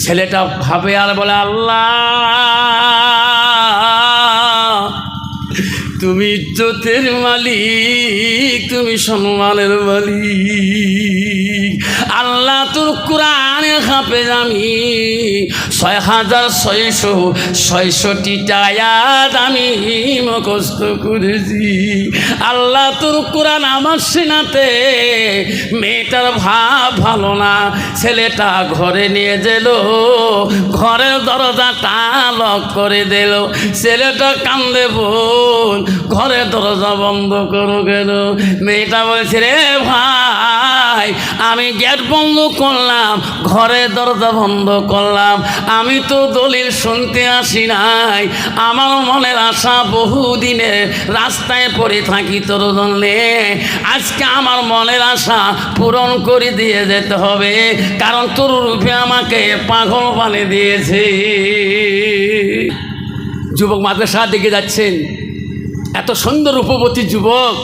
ছেলেটা ভাবে আর বলে আল্লাহ তুমি ইজ্জতের মালিক তুমি সম্মানের মালিক। আল্লাহ তোর কোরআনের হাফেজ আমি ছয় হাজার ছয়শো ছয়শটি টায়াত আমি মুখস্থ করেছি। আল্লাহ তোর কোরআন আমার সেনাতে, মেয়েটার ভাব ভালো না, ছেলেটা ঘরে নিয়ে গেল, ঘরের দরজাটা লক করে দিল। ছেলেটা কান্দে বোন, ঘরের দরজা বন্ধ করো কেন মেয়েটা বলছে, রে ভাই, আমি গেট বন্ধ করলাম ঘরের দরজা বন্ধ করলাম। আমি তো দলিল শুনতে আসি নাই। আমার মনের আশা বহুদিনের রাস্তায় পড়ে থাকি তোর জন্যে। আজকে আমার মনের আশা পূরণ করে দিয়ে যেতে হবে। কারণ তোর রূপে আমাকে পাগল বানিয়ে দিয়েছে। যুবক মাদ্রাসা দিকে যাচ্ছেন। এত সুন্দর রূপবতী যুবক।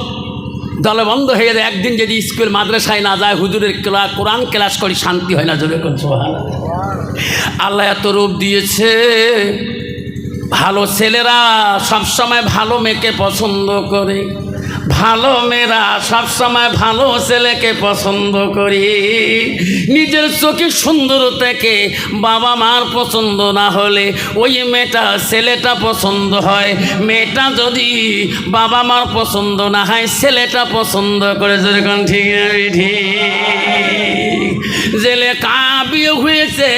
দলে বন্ধ হয়ে যায়। একদিন যদি স্কুল মাদ্রাসায় না যায়, হুজুরের ক্লাস কোরআন ক্লাস করি, শান্তি হয় না জোরে করছ আল্লাহ এত রূপ দিয়েছে। ভালো ছেলেরা সবসময় ভালো মেয়েকে পছন্দ করে। ভালো মেয়েরা সবসময় ভালো ছেলেকে পছন্দ করি। নিজের চোখে সুন্দর থেকে বাবা মার পছন্দ না হলে ওই মেয়েটা ছেলেটা পছন্দ হয়। মেয়েটা যদি বাবা মার পছন্দ না হয়, ছেলেটা পছন্দ করে যেরকম ঠিক ঠিক। জেলে কাবিয়ে হয়েছে,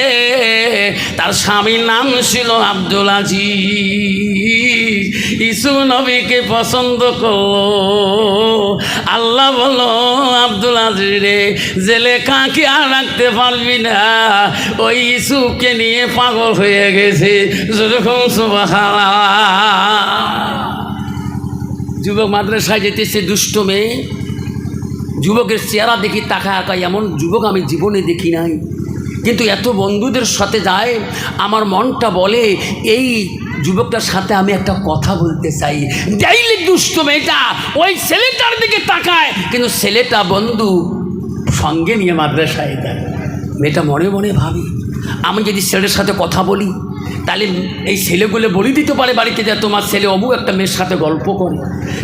তার স্বামীর নাম ছিল আব্দুল আজিজ। ইসু নবীকে পছন্দ করল আল্লাহ বলো, আব্দুল আজিজ রে, জেলে কাকে আর রাখতে পারবি না? ওই ইসুকে নিয়ে পাগল হয়ে গেছে। যেরকম সুবাহ যুবক মাদ্রাসায় যেতেছে দুষ্ট মেয়ে। যুবকের চেহারা দেখি তাকা এমন যুবক আমি জীবনে দেখি নাই। কিন্তু এত বন্ধুদের সাথে যায়, আমার মনটা বলে, এই যুবকটার সাথে আমি একটা কথা বলতে চাই। যাইলে দুষ্ট মেয়েটা ওই ছেলেটার দিকে তাকায়, কিন্তু ছেলেটা বন্ধু সঙ্গে নিয়ে মাদ্রাসায় যায়। মেয়েটা মনে মনে ভাবি, আমি যদি ছেলেটার সাথে কথা বলি তাহলে এই ছেলেগুলো বলে দিতে পারে বাড়িতে যে তোমার ছেলে অমু একটা মেয়ের সাথে গল্প করে।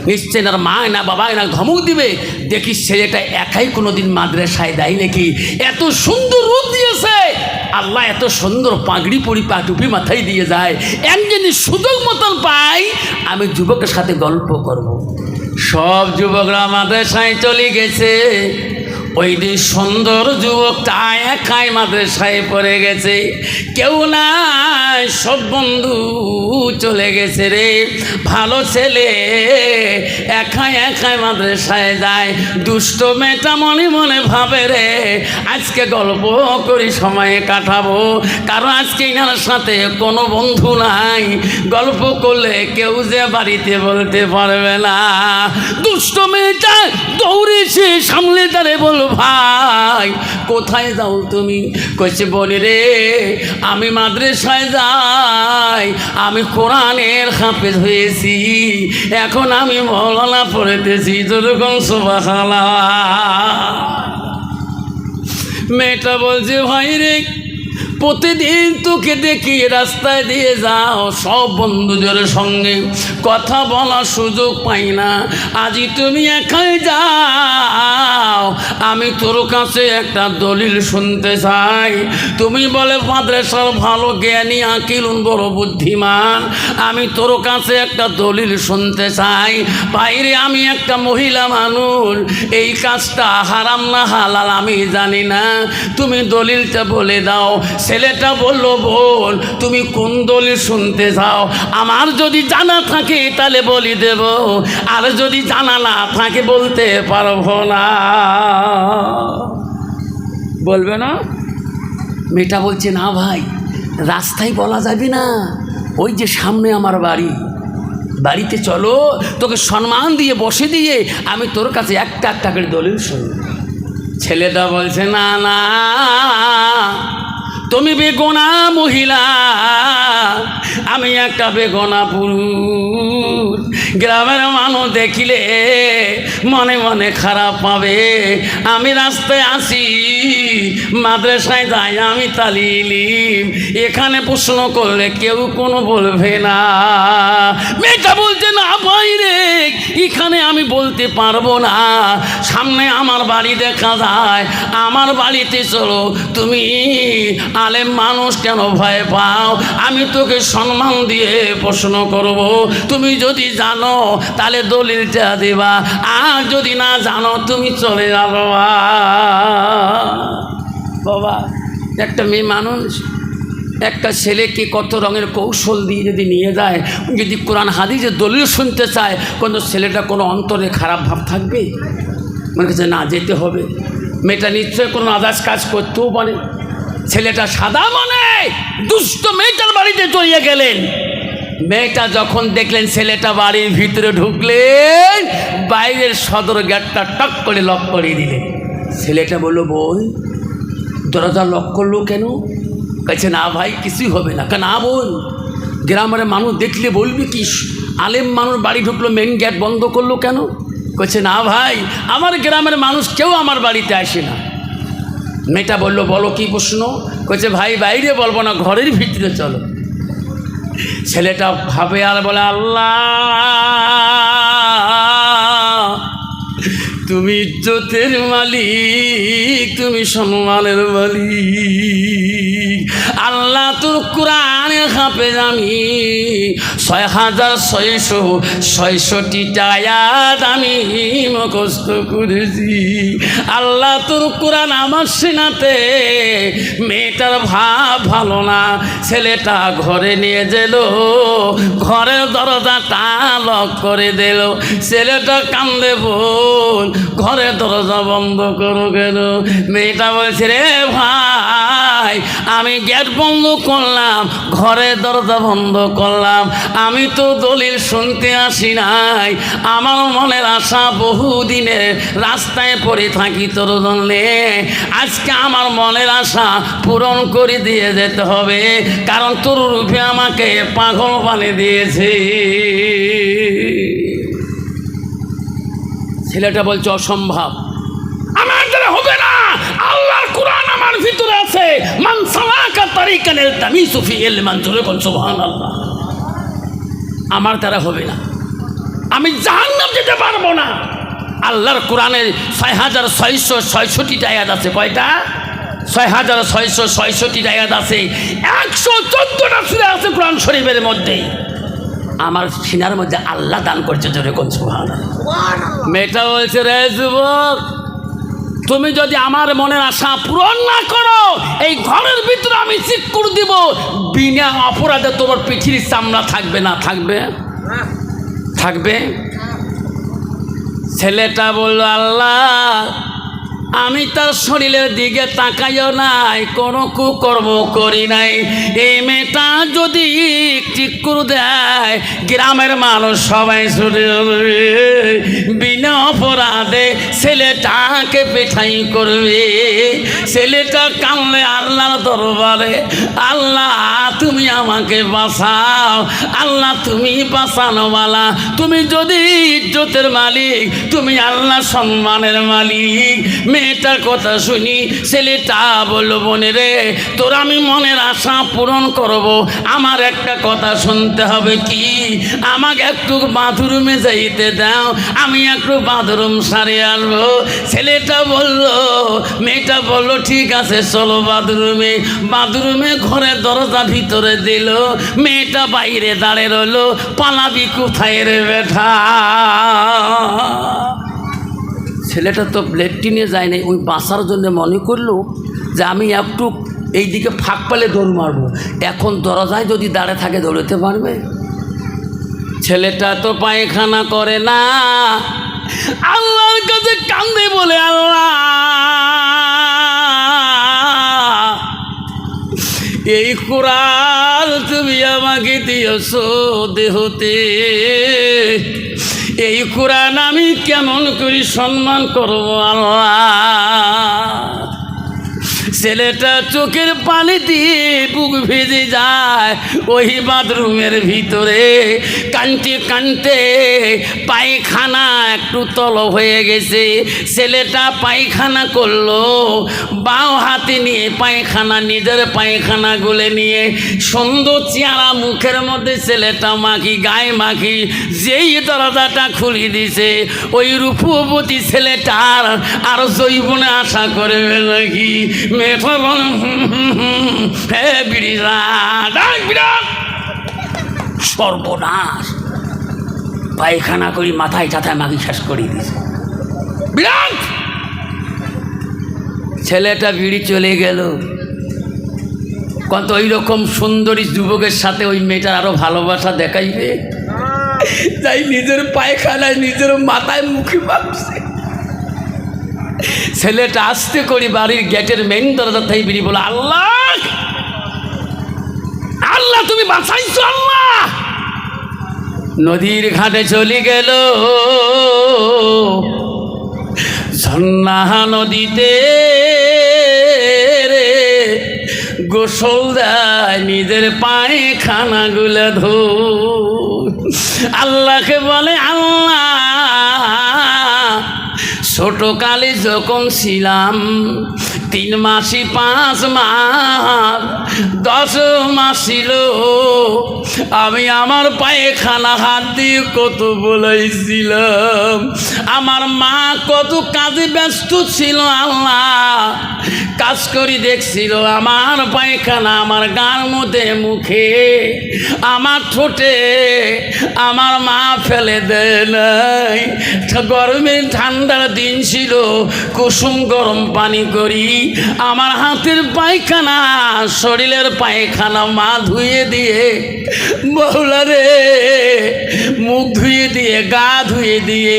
নিশ্চয় না মা না বাবা না ধমক দিবে। দেখি ছেলেটা একাই কোনো দিন মাদ্রাসায় দেয় নাকি? এত সুন্দর রূপ দিয়েছে। আল্লাহ এত সুন্দর পাগড়ি পরি পা টুপি মাথায় দিয়ে যায়। একদিন সুযোগ মতন পাই, আমি যুবকের সাথে গল্প করব। সব যুবকরা মাদ্রাসায় চলে গেছে। ওই দিন সুন্দর যুবকটা একাই মাদ্রাসায় পড়ে গেছে। কেউ নাই, সব বন্ধু চলে গেছে রে। ভালো ছেলে, একাই একাই মাদ্রাসায় যায়। দুষ্ট মেয়েটা মনে মনে ভাবে রে, আজকে গল্প করি, সময়ে কাটাবো। কারণ আজকে ইনার সাথে কোনো বন্ধু নাই। গল্প করলে কেউ যে বাড়িতে বলতে পারবে না। দুষ্ট মেয়েটা দৌড়েছে সামলে দাঁড়ে বল, ভাই, কোথায় যাও তুমি? কইছে, বলে রে, আমি মাদ্রাসায় যাই। আমি কোরআনের হাফেজ হয়েছি। এখন আমি মৌলানা পড়েতেছি যেরকম সোবাখালা মেয়েটা বলছে, ভাই রে প্রতিদিন তোকে দেখি রাস্তায় দিয়ে যাও, সব বন্ধুদের সঙ্গে। কথা বলার সুযোগ পাই না। আজই তুমি একাই যাও, আমি তোর কাছে একটা দলিল শুনতে চাই। তুমি বলে, মাদ্রাসার ভালো জ্ঞানী, আকিল বড় বুদ্ধিমান। আমি তোর কাছে একটা দলিল শুনতে চাই। বাইরে আমি একটা মহিলা মানুষ। এই কাজটা হারাম না, হালাল, আমি জানি না। তুমি দলিলটা বলে দাও। ছেলেটা বলল, বোন, তুমি কোন দলিল শুনতে চাও আমার যদি জানা থাকে তাহলে বলি দেব। আর যদি জানা না থাকে বলতে পারব না। বলবে না? মেয়েটা বলছে, না ভাই, রাস্তায় বলা যাবে না। ওই যে সামনে আমার বাড়ি। বাড়িতে চলো, তোকে সম্মান দিয়ে, বসে দিয়ে আমি তোর কাছে একটা একটা করে দলিল শুনি ছেলেটা বলছে, না না তুমি বেগোনা মহিলা, আমি একটা বেগোনা পুরুষ। গ্রামের মানুষ দেখিলে মনে মনে খারাপ পাবে। আমি রাস্তায় আসি মাদ্রাসায় যাই, আমি তালিলিম এখানে প্রশ্ন করলে কেউ কোনো বলবে না। মেয়েটা বলছে, না ভাই রে, এখানে আমি বলতে পারব না। সামনে আমার বাড়ি দেখা যায়। আমার বাড়িতে চলো, তুমি আলেম মানুষ কেন ভয় পাও? আমি তোকে সম্মান দিয়ে প্রশ্ন করব। তুমি যদি জানো, তাহলে দলিলটা দেবা। আর যদি না জানো, তুমি চলে যাব। বাবা, একটা মেয়ে মানুষ, একটা ছেলেকে কত রঙের কৌশল দিয়ে যদি নিয়ে যায়? যদি কোরআন হাদিজে দলিল শুনতে চায়, কোনো ছেলেটা কোনো অন্তরে খারাপ ভাব থাকবে? মনে কাছে না, যেতে হবে। মেয়েটা নিশ্চয়ই কোনো আদার্স কাজ করতেও পারে। ছেলেটা সাদা মনে দুষ্ট মেয়েটার বাড়িতে চলিয়ে গেলেন। মেয়েটা যখন দেখলেন ছেলেটা বাড়ির ভিতরে ঢুকলেন, বাইরের সদর গেটটা টক করে লক করে দিলেন। ছেলেটা বলল, বই, দরজা লক করল কেন? কাছে না ভাই, কিছুই হবে না। কেন না বোন গ্রামের মানুষ দেখলে বলবি কি, আলেম মানুষ বাড়ি ঢুকলো মেন গেট বন্ধ করল কেন? কছে না ভাই, আমার গ্রামের মানুষ কেউ আমার বাড়িতে আসে না। মেয়েটা বলল, বলো কি প্রশ্ন? কইছে, ভাই, বাইরে বলব না, ঘরের ভিতরে চলো। ছেলেটা ভাবে আর বলে, আল্লাহ! তুমি ইজ্জতের মালিক, তুমি সম্মানের মালিক। আল্লাহ তোর কোরআনে হাফেজ আমি। ছয় হাজার ছয়শো ছয়শটি টায়াত আমি মুখস্থ করেছি। আল্লাহ তোর কোরআন আমার সিনাতে। মেয়েটার ভাব ভালো না, ছেলেটা ঘরে নিয়ে গেল। ঘরের দরজাটা লক করে দিল। ছেলেটা কান্দে বোন ঘরের দরজা বন্ধ করো গেল। মেয়েটা বলছে, রে ভাই, আমি গেট বন্ধ করলাম ঘরের দরজা বন্ধ করলাম। আমি তো দলিল শুনতে আসি নাই। আমার মনের আশা বহুদিনের রাস্তায় পড়ে থাকি তোর জন্যে। আজকে আমার মনের আশা পূরণ করে দিয়ে যেতে হবে, কারণ তোর রূপে আমাকে পাগল বানিয়ে দিয়েছে। ছেলেটা বলছে, অসম্ভব। আমার দ্বারা হবে না। আল্লাহর কোরআন আমার ভিতরে আছে। মান সালাকা তারিকান ইলতামিসু ফি ইলমান জোরে কোন সুবহানাল্লাহ। আমার দ্বারা হবে না। আমি জাহান্নাম যেতে পারব না। আল্লাহর কোরআনের ছয় হাজার ছয়শো ছয়ষট্টি আয়াত আছে। কয়টা? ছয় হাজার ছয়শো ছয়ষট্টি আয়াত আছে। একশো চোদ্দটা সুরে আছে কোরআন শরীফের মধ্যে আমার সিনার মধ্যে আল্লাহ দান করছে জোরে কোন সুবহানাল্লাহ। মেয়েটা বলছে রে যুবক তুমি যদি আমার মনের আশা পূরণ না করো এই ঘরের ভিতরে আমি চিক করে দিব। বিনা অপরাধে তোমার পৃথিবীর চামড়া থাকবে না থাকবে? থাকবে? ছেলেটা বলল আল্লাহ আমি তার শরীরের দিকে তাকাইও নাই, কোনো কুকর্ম করি নাই। এই মেয়েটা যদি ঠিক করে দেয়, গ্রামের মানুষ সবাই ছুটে বিনা অপরাধে ছেলেটাকে পেঠাই করবে। ছেলেটা কানলে আল্লাহর দরবারে, আল্লাহ, তুমি আমাকে বাঁচাও। আল্লাহ, তুমি বাঁচানোওয়ালা। তুমি যদি ইজ্জতের মালিক, তুমি আল্লাহ সম্মানের মালিক। মেয়েটার কথা শুনি, ছেলেটা বলল, বোনে রে, তোর আমি মনের আশা পূরণ করব। আমার একটা কথা শুনতে হবে কি? আমাকে একটু বাথরুমে যাইতে দাও, আমি একটু বাথরুম সারে আনব। ছেলেটা বলল, মেয়েটা বলল, ঠিক আছে, চলো বাথরুমে। বাথরুমে ঘরে দরজা ভিতরে দিল, মেয়েটা বাইরে দাঁড়িয়ে রইল, পালাবি কোথায় রে বেঠা ছেলেটা তো লেট্রিনে যায় নাই, ওই বাঁচার জন্য মনে করল যে আমি একটু এই দিকে ফাঁক পেলে দৌড় মারবো। এখন দরজায় যদি দাঁড়ে থাকে দৌড়তে পারবে? ছেলেটা তো পায়খানা করে না। আল্লাহর কাছে কান্দে বলে, আল্লাহ, এই কোরআন তুমি আমাকে দিয়েছ দেহতে। এই কোরআন আমি কেমন করি সম্মান করব আল্লাহ? ছেলেটা চোখের পানি দিয়ে বুক ভেজে যায়। ওই বাথরুমের ভিতরে কানতে কানতে পায়খানা একটু তল হয়ে গেছে। ছেলেটা পায়খানা করল, বাও হাতে নিয়ে পায়খানা, নিজের পায়খানা গুলে নিয়ে সুন্দর চেহারা মুখের মধ্যে ছেলেটা মাখি, গায়ে মাখি, যেই দরজাটা খুলে দিছে ওই রূপবতী ছেলেটার আর জৈবনে আশা করে নাকি? মেয়েটা হে বিরাট সর্বনাশ। পায়খানা করি মাথায় চাথায় মাগি শেষ করে দিছে বিরাট! ছেলেটা বিড়ি চলে গেল। কত ওই রকম সুন্দরী যুবকের সাথে ওই মেয়েটার আরও ভালোবাসা দেখাইবে? তাই নিজের পায়খানায় নিজের মাথায় মুখে মাখছে। ছেলেটা আসতে করি বাড়ির গেটের মেন দরজা থেকে বেরিয়ে বলো, আল্লাহ! আল্লাহ, তুমি বাঁচাইছো আল্লাহ! নদীর ঘাটে চলে গেল। ঝর্ণা নদীতে গোসল দেয়, নিজের পায়ে ধো আল্লাহকে বলে, আল্লাহ! ছোট কালে যখন ছিলাম তিন মাসি, পাঁচ মাস, দশ মাস ছিল। আমি আমার পায়ে খানা হাত দিয়ে কত বলেছিলাম, আমার মা কত কাজে ব্যস্ত ছিল আল্লাহ। কাজ করি দেখছিল আমার পায়খানা আমার গার মধ্যে, মুখে, আমার ঠোঁটে, আমার মা ফেলে দেয় নাই। গরমের ঠান্ডার দিন ছিল, কুসুম গরম পানি করি আমার হাতের পায়খানা, শরীরের পায়খানা মা ধুয়ে দিয়ে বৌলা রে মুখ ধুয়ে দিয়ে, গা ধুয়ে দিয়ে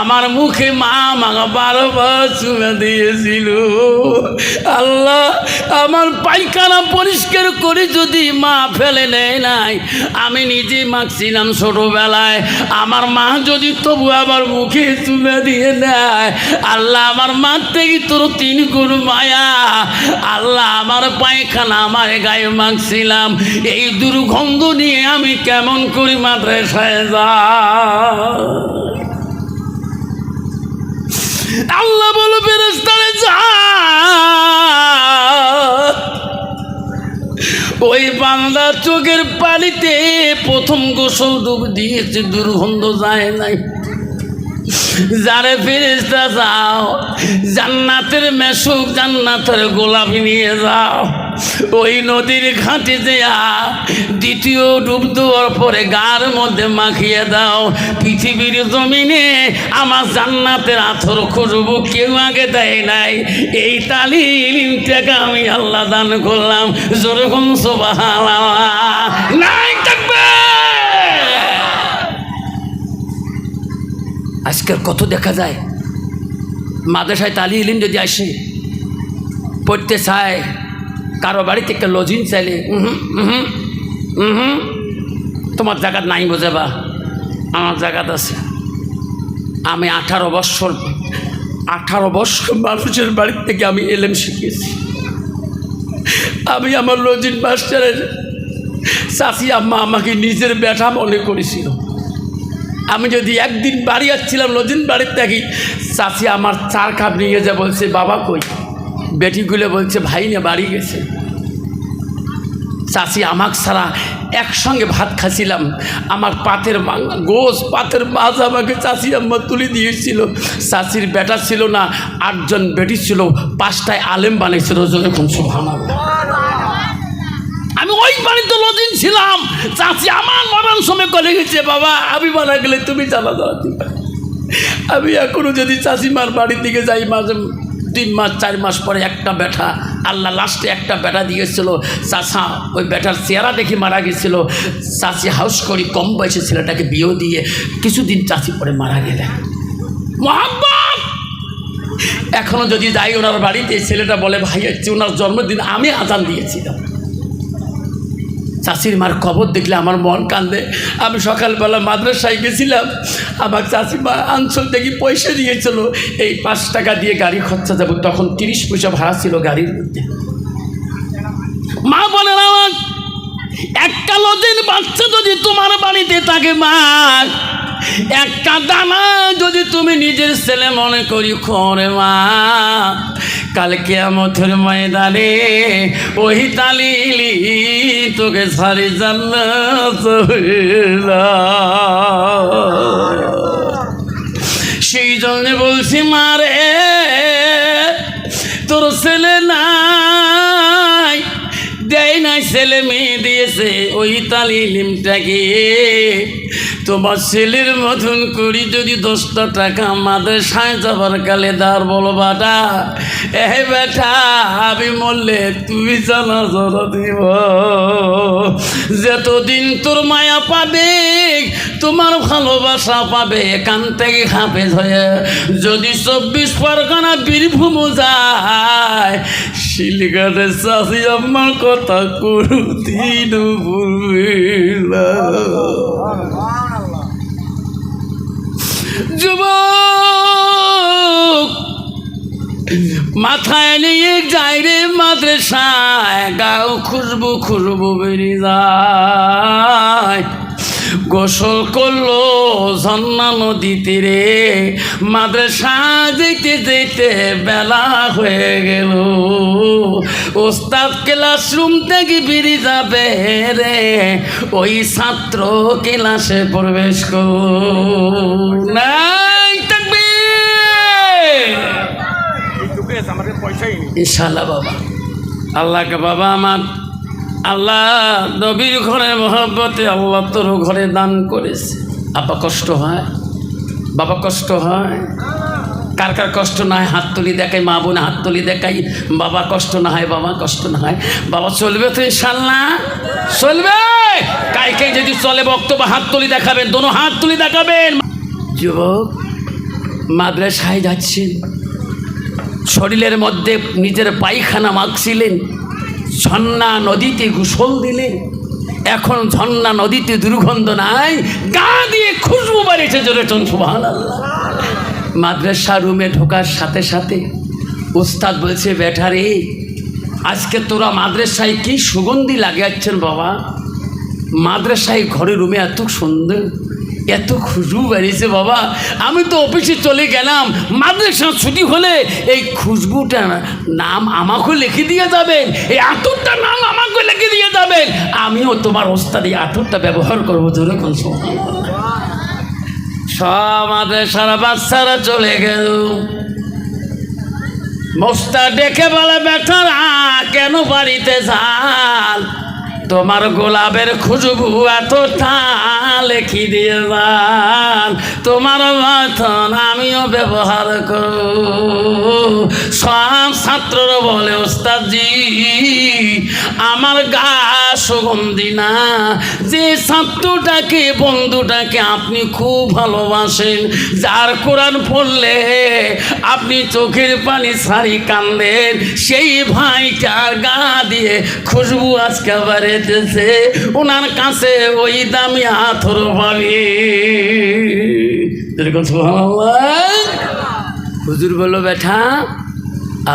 আমার মুখে মা মাগা বারবার চুমে দিয়েছিল। আল্লাহ, আমার পায়খানা পরিষ্কার করে যদি মা ফেলে নেয় নাই, আমি নিজে মাখছিলাম ছোটবেলায়। আমার মা যদি তবু আমার মুখে চুমে দিয়ে নেয় আল্লাহ আমার মা থেকে তোর তিন গুণ মায়া, আল্লাহ আমার পায়খানা আমার গায়ে মাখছিলাম। এই দুর্গন্ধ নিয়ে আমি কেমন করি মাদ্রাসায় যা আল্লাহ বলো ফেরেস্তারে যা। ওই বাংলা চোখের পানিতে প্রথম গোসল ডুব দিয়েছে, দুর্গন্ধ যায় নাই। যারে ফেরেস্তা যাও, জান্নাতের মেশুক, জান্নাতের গোলাপি নিয়ে যাও। ওই নদীর ঘাটে দেয়া দ্বিতীয় ডুব দেওয়ার পরে গার মধ্যে মাখিয়ে দাও। পৃথিবীর জমিনে আমার জান্নাতের আথর খুঁজবো কেউ আগে দেয় নাই। এই তালিম আমি আল্লাহ দান করলাম। যেরকম সোবাহ নাই থাকবে আজকের কত দেখা যায়। মাদ্রাসায় তালি ইলিম যদি আসে পড়তে চায় কারও বাড়ি থেকে লজিন চাইলে উহুম, উহুম, তোমার জায়গাত নাই বোঝাবা আমার জায়গাত আছে। আমি আঠারো বৎসর আঠারো বৎসর মানুষের বাড়ির থেকে আমি এলেম শিখিয়েছি আমি আমার লজিন মাস্টারের চাষি আম্মা আমাকে নিজের ব্যাটা মনে করেছিল। আমি যদি একদিন বাড়ি আসছিলাম নদিন বাড়ির থাকি চাষি আমার চার কাপ নিয়ে যা বলছে, বাবা কই? বেটিগুলো বলছে, ভাই না, বাড়ি গেছে। চাষি আমাক ছাড়া একসঙ্গে ভাত খাচ্ছিলাম আমার পাতের গোস পাতের মাছ আমাকে চাষি আম্মা তুলে দিয়েছিল। চাষির বেটা ছিল না, আটজন বেটি ছিল, পাঁচটায় আলেম বানিয়েছিল যখন সুভানা আমি ওই বাড়িতে লজিন ছিলাম। চাচি আমার মরণ সময় করে গেছে, বাবা। আমি মারা গেলে তুমি জানা দাঁড়া দিবে। আমি এখনও যদি চাষিমার বাড়ির দিকে যাই, মাঝে তিন মাস, চার মাস পরে একটা ব্যাটা, আল্লাহ লাস্টে একটা বেটা দিয়েছিল। চাষা ওই ব্যাটার চেহারা দেখে মারা গেছিল। চাষি হাউস করি কম বয়সে ছেলেটাকে বিয়েও দিয়ে কিছুদিন চাষি পরে মারা গেলেন। মোহাম্মদ এখনও যদি যাই ওনার বাড়িতে, ছেলেটা বলে, ভাই ওনার জন্মদিন, আমি আজান দিয়েছিলাম। চাষির মার খবর দেখলে আমার মন কান্দে। আমি সকালবেলা মাদ্রাসায় গেছিলাম, আমার চাষি মা আঞ্চল থেকে পয়সা দিয়েছিল। এই পাঁচ টাকা দিয়ে গাড়ি খরচা যাব, তখন তিরিশ পয়সা ভাড়া ছিল গাড়ির মধ্যে। মা বলে আমার একটা লজের বাচ্চা যদি তোমার বাড়িতে থাকে মা, একটা দানা যদি তুমি নিজের ছেলে মনে করি খরে মা কালকে আমাদের ময়দানে ওই তালিলি তোকে সারি জান্নাত। সেই জন্য বলছি মারে তোর ছেলে নাই, দেয় নাই ছেলে মেয়ে দিয়েছে, ওই তালিমটাকে তোমার ছেলের মতন করি যদি দশটা টাকা আমাদের সায় যাবার কালে দার বলো বাটা। এ বেটা, আমি মরলে তুমি জানা জড়া দিব। যতদিন তোর মায়া পাবে, তোমার ভালোবাসা পাবে, এখান থেকে হাফেজ হয়ে যদি চব্বিশ পরগনা বীরভূম যায়, শিলগাতে চাষি আমার কথা কোনদিন ভুলবে না। যুবক মাথায় নিয়ে যাই রে মাদ্রাসায় গাও খুশবু খুশবু বেরিয়ে যায়। গোসল করল ঝর্ণা নদীতে রে। মাদ্রাসা যেতে যেতে বেলা হয়ে গেল। ওস্তাদ ক্লাসরুম থেকে বেরিয়ে যাবে রে। ওই ছাত্র ক্লাসে প্রবেশ করো থাকবে ইনশাল্লাহ বাবা। আল্লাহকে বাবা আমার আল্লাহ নবীর ঘরে মহব্বতে আল্লাহ তোর ঘরে দান করেছে। আপা কষ্ট হয়? বাবা কষ্ট হয়? কার কার কষ্ট না হয়? হাত তুলি দেখাই, মা বোন হাত তুলি দেখাই। বাবা কষ্ট না হয়, বাবা কষ্ট না হয়। বাবা চলবে তো ইনশাল্লাহ। চলবে? কাই কাই যদি চলে বক্তব্য, হাত তুলি দেখাবেন, দোনো হাত তুলি দেখাবেন। যুবক, মাদ্রাসায় যাচ্ছেন। শরীরের মধ্যে নিজের পায়খানা মাখছিলেন। ঝর্ণা নদীতে গোসল দিলেন এখন ঝর্ণা নদীতে দুর্গন্ধ নাই, গা দিয়ে খুশবু বাড়িয়েছে জোরে চন সুবহান মাদ্রাসা রুমে ঢোকার সাথে সাথে উস্তাদ বলছে বেটারে আজকে তোরা মাদ্রাসায় কি সুগন্ধি লাগিয়েছেন বাবা? মাদ্রাসায় ঘরে রুমে এত সুন্দর এত খুশবু বেরিয়েছে বাবা। আমি তো অফিসে চলে গেলাম। মাদ্রাসা ছুটি হলে এই খুশবুটা নাম আমাকেও লিখে দিয়ে যাবেন। এই আতরটার নাম আমাকে লিখে দিয়ে যাবেন। আমিও তোমার ওস্তাদ এই আতরটা ব্যবহার করব জোরে কোন মাদ্রাসার বাচ্চারা চলে গেল। মোস্তা ডেকে বলে বেটারা কেন বাড়িতে যান তোমার গোলাপের খুশবু এতটা লেখি দিয়ে যান তোমার মতন আমিও ব্যবহার করব। সব ছাত্ররা বলে, ওস্তাদজি, আমার গা সুগন্ধি না। যে ছাত্রটাকে, বন্ধুটাকে আপনি খুব ভালোবাসেন, যার কোরআন পড়লে আপনি চোখের পানি সারি কান্দেন, সেই ভাইটার গা দিয়ে খুশবু আজকে বাড়িতেছে। ওনার কাছে ওই দামি আথর পাবি হুজুর বলল, বেটা,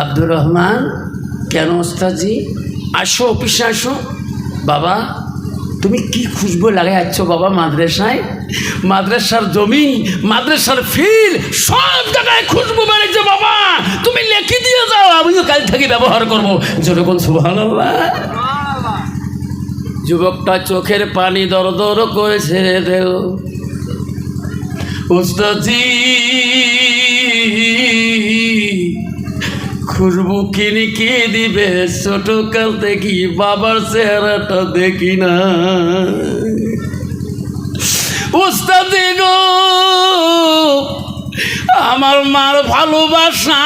আব্দুর রহমান, কেন ওস্তাজি আসো, অফিসে আসো। বাবা তুমি কি খুশবু লাগাই যাচ্ছ বাবা মাদ্রাসায়? মাদ্রাসার জমি মাদ্রাসার ফিল, সব জায়গায় খুশবু বেড়েছে বাবা। তুমি লেখি দিয়ে যাও, আমিও কাল থেকে ব্যবহার করব। যেরকম সুবহানাল্লাহ। যুবকটা চোখের পানি দর দর করে ছেড়ে দেও। উস্তাজি খুশবু কিনে কে দিবে? ছোট কাল দেখি বাবার চেহারাটা দেখি না। উস্তাদি আমার মার ভালোবাসা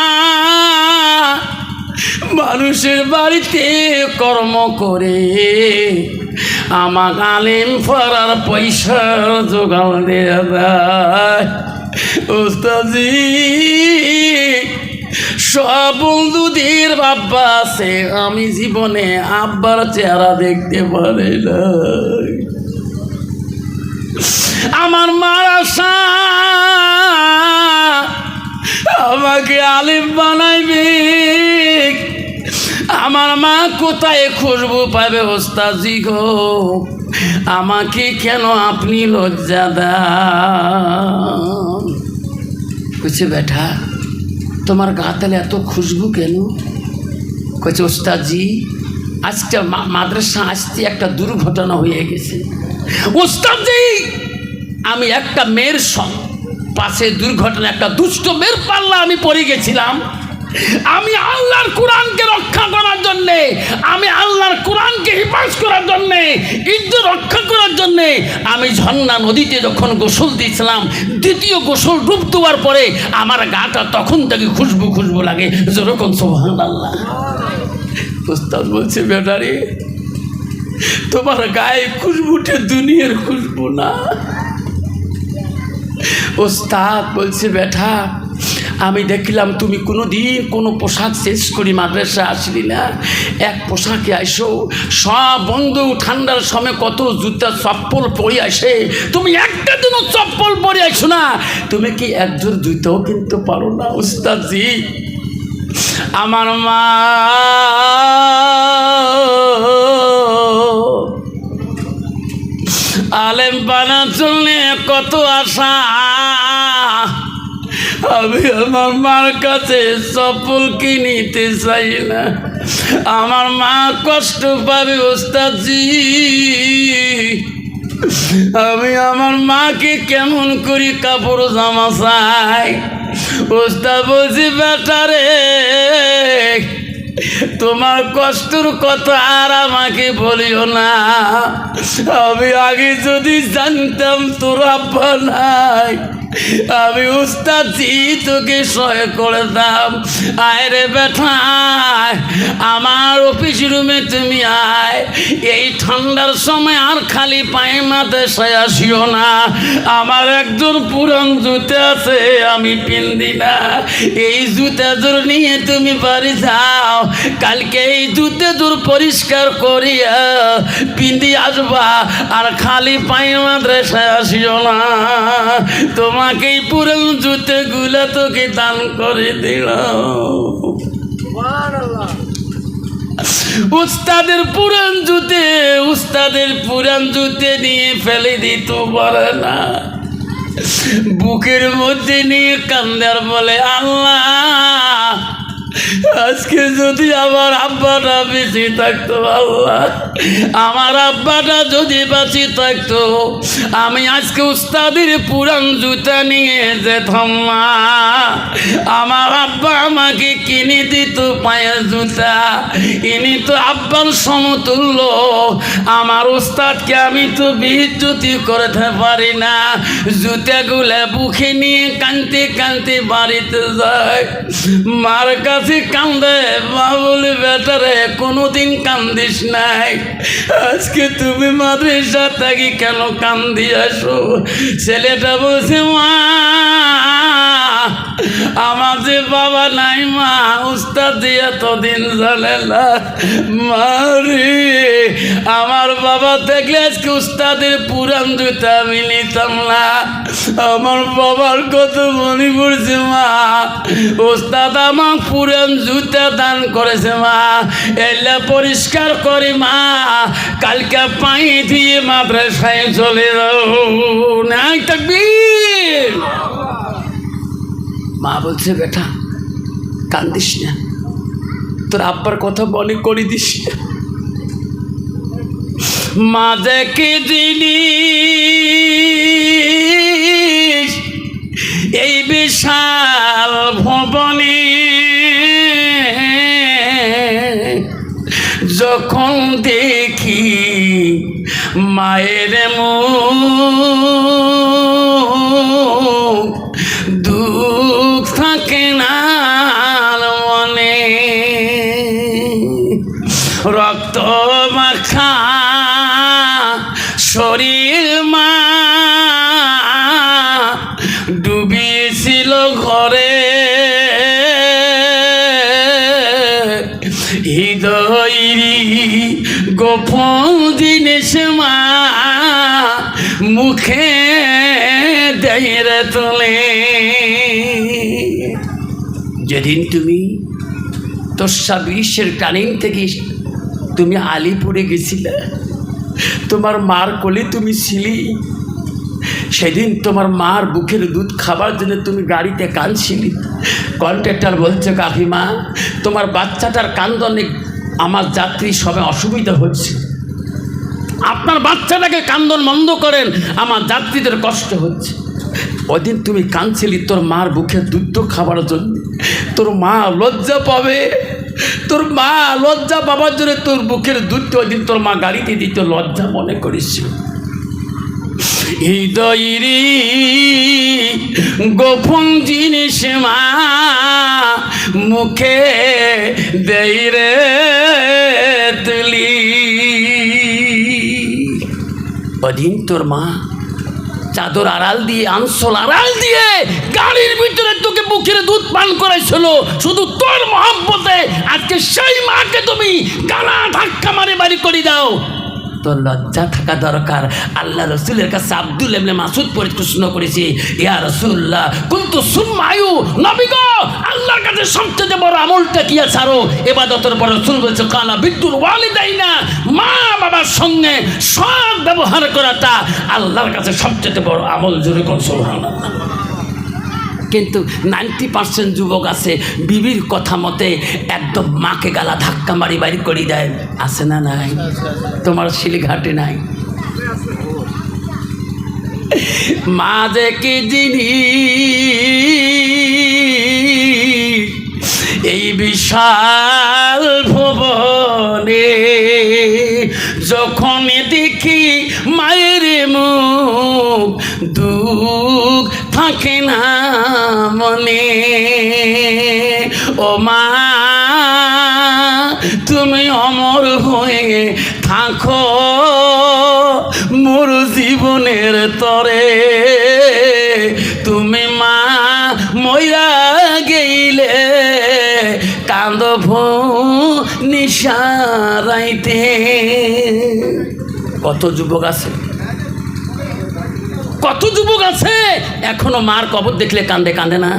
মানুষের বাড়িতে কর্ম করে। আমার আলিম ফরার পয়সা জোগাড় দিয়ে দেয় ওস্তাজি সব বন্ধুদের বাবা আছে। আমি জীবনে আব্বার চেহারা দেখতে পারি না আমার মার আশা, আমাকে আলিম বানাইবে। আমার মা কোথায় খুশবু পাবে ওস্তাজি গো? আমাকে কেন আপনি লজ্জা দেন? বুঝছে বেটা? তোমার গা তালে এত খুশবু কেন? কচে ওস্তাদজি, আজকে মাদ্রাসা আসতে একটা দুর্ঘটনা হয়ে গেছে। ওস্তাদজি, আমি একটা মেয়ের পাশে দুর্ঘটনা, একটা দুষ্ট মেয়ের পাল্লা আমি পড়ে গেছিলাম। আমি আল্লাহর কোরআনকে রক্ষা করার জন্যে, আমি আল্লাহর কোরআনকে হিফাজ করার জন্যে, ইজ্জত রক্ষা করার জন্যে, আমি ঝর্ণা নদীতে যখন গোসল দিয়েছিলাম, দ্বিতীয় গোসল ডুব দেওয়ার পরে আমার গাটা তখন থেকে খুশবু খুশবু লাগে। যেরকম সোহান আল্লাহ উস্তাদ বলছে বেটারি তোমার গায়ে খুশবুটা দুনিয়ার খুশবু না? ওস্তাদ বলছে, বেটা আমি দেখলাম তুমি কোনো দিন কোনো পোশাক শেষ করি মাদ্রাসা আসলি না। এক পোশাকে আইসো, সব বন্ধু ঠান্ডার সময় কত জুতা চপ্পল পরে আসে। তুমি একটা দিনও চপ্পল পরে আইসো না। তুমি কি একজোর জুতাও কিনতে পারো না, উস্তাদজি? আমার মা আলেম বানা চললে কত আশা। আমি আমার মার কাছে চপ্পল কিনিতে চাই না। আমার মা কষ্ট পাবে ওস্তাদজি। আমি আমার মাকে কেমন করি কাপড় জামা চাই? ওস্তাদ বলছি বেটারে তোমার কষ্টর কথা আর আমাকে বলিও না। আমি আগে যদি জানতাম তোর আব্বা নাই। আমি উস্তাদ, তোকে সহায় করে দাম আয় রে আমার অফিস রুমে তুমি আয়। এই ঠান্ডার সময় আর খালি পায়ে মাথায় আসিও না। আমার একজন পুরান জুতে আছে, আমি পিন্দি না। এই জুতা জোর নিয়ে তুমি বাড়ি যাও। কালকে এই জুতে দূর পরিষ্কার করিয়া পিন্দি আসবা। আর খালি পায়ে মাদ্রাসায় আসিও না। তোমাকে পুরন পুরান জুতে গুলা তোকে দান করে দিল। উস্তাদের পুরন জুতে উস্তাদের পুরান জুতে নিয়ে ফেলে দিত পারে না বুকের মধ্যে নিয়ে কান্দার বলে আল্লাহ আজকে যদি আমার আব্বাটা বেঁচে থাকতো, আল্লাহ। আমার আব্বাটা যদি বাঁচে থাকতো, আমি আজকে উস্তাদের পুরান জুতা নিয়ে যেতাম, মা। আমার আব্বা আমাকে কিনে দিত পায়ের জুতা। ইনি তো আব্বার সমতুল্য। আমার উস্তাদকে আমি তো বিদ্যুতি করতে পারি না। জুতাগুলো বুকে নিয়ে কানতে কানতে বাড়িতে যায়। মার কাছে কান্দে মা বলি বেটারে, কোনোদিন কান্দিস নাই। আজকে তুমি মাদ্রাসা থাকি কেন কান্দি আসো ছেলেটা বলছে, মা আমার যে বাবা নাই মা, উস্তাদ দিয়ে এতদিন জানে না মারি, আমার বাবা দেখলে আজকে উস্তাদের পুরান আমি নিতাম না। আমার বাবার কত মনে পড়ছে মা ওস্তাদ আমার পুরান জুতা দান করেছে মা। এলে পরিষ্কার করে মা, কালকে পাই দিয়ে মাদ্রাসায় চলে যাও। নাই থাকবি মা বলছে, বেটা, কান্দিস না। তোর আব্বার কথা মনে করে দিস মা দেখে জিনিস, এই বিশাল ভবনে যখন দেখি মায়ের মুখ তোলে যেদিন তুমি তোষা বিশ্বের কানিং থেকে তুমি আলিপুরে গেছিলে, তোমার মার কোলে তুমি ছিলি, সেদিন তোমার মার বুকের দুধ খাবার জন্য তুমি গাড়িতে কাঁদছিলি। কন্ট্রাক্টর বলছে কাকিমা তোমার বাচ্চাটার কান্দনে আমার যাত্রী সবে অসুবিধা হচ্ছে। আপনার বাচ্চাটাকে কান্দন বন্ধ করেন, আমার যাত্রীদের কষ্ট হচ্ছে। ওদিন তুমি কাঁদছিলি, তোর মার বুকের দুধ খাবার জন্য। তোর মা লজ্জা পাবে। তোর মা লজ্জা পাবার জন্য তোর বুকের দুধ ওই দিন তোর মা গাড়িতে দিত লজ্জা মনে করেছিল। হৃদয়রি গোপন জিনিস মা মুখে দেই রে তুলি। ওদিন তোর মা চাদর আড়াল দিয়ে, আনসল আড়াল দিয়ে গাড়ির ভিতরে তোকে বুকের দুধ পান করেছিল শুধু তোর মহাব্বতে আজকে সেই মাকে তুমি গালা ধাক্কা মারে বাড়ি করে দাও। তোর লজ্জা থাকা দরকার। আল্লাহ রসুলের কাছে আব্দুল এমনি মাসুদ পরিকৃষ্ণ করেছে। ইয়া রসুল্লাহ কিন্তু সুম্মায়ু, নবী গো আল্লাহর কাছে সবচেয়ে বড় আমলটা কি আছে? আরও এবাদতের পর রসুল বলছে, কালা বিদ্যুর ওয়ালিদাই না মা বাবার সঙ্গে সব ব্যবহার করাটা আল্লাহর কাছে সবচেয়ে বড় আমল জোরে কোন, সুবহানাল্লাহ। কিন্তু নাইনটি পার্সেন্ট যুবক আছে, বিবির কথা মতে একদম মাকে গালা ধাক্কা মারি বাড়ি করে দেয়। আছে না নাই? তোমার শিলিঘাটে নাই? মা যে কি জিনিস বিশাল ভুবনে যখন দেখি মায়ের মুখ দুঃখ থাকে না মনে, ও মা, তুমি অমর হয়ে থাকো মোর জীবনের তরে। নিশারাইতে কত যুবক আছে? কত যুবক আছে? এখনও মার কবর দেখলে কান্দে কান্দে না?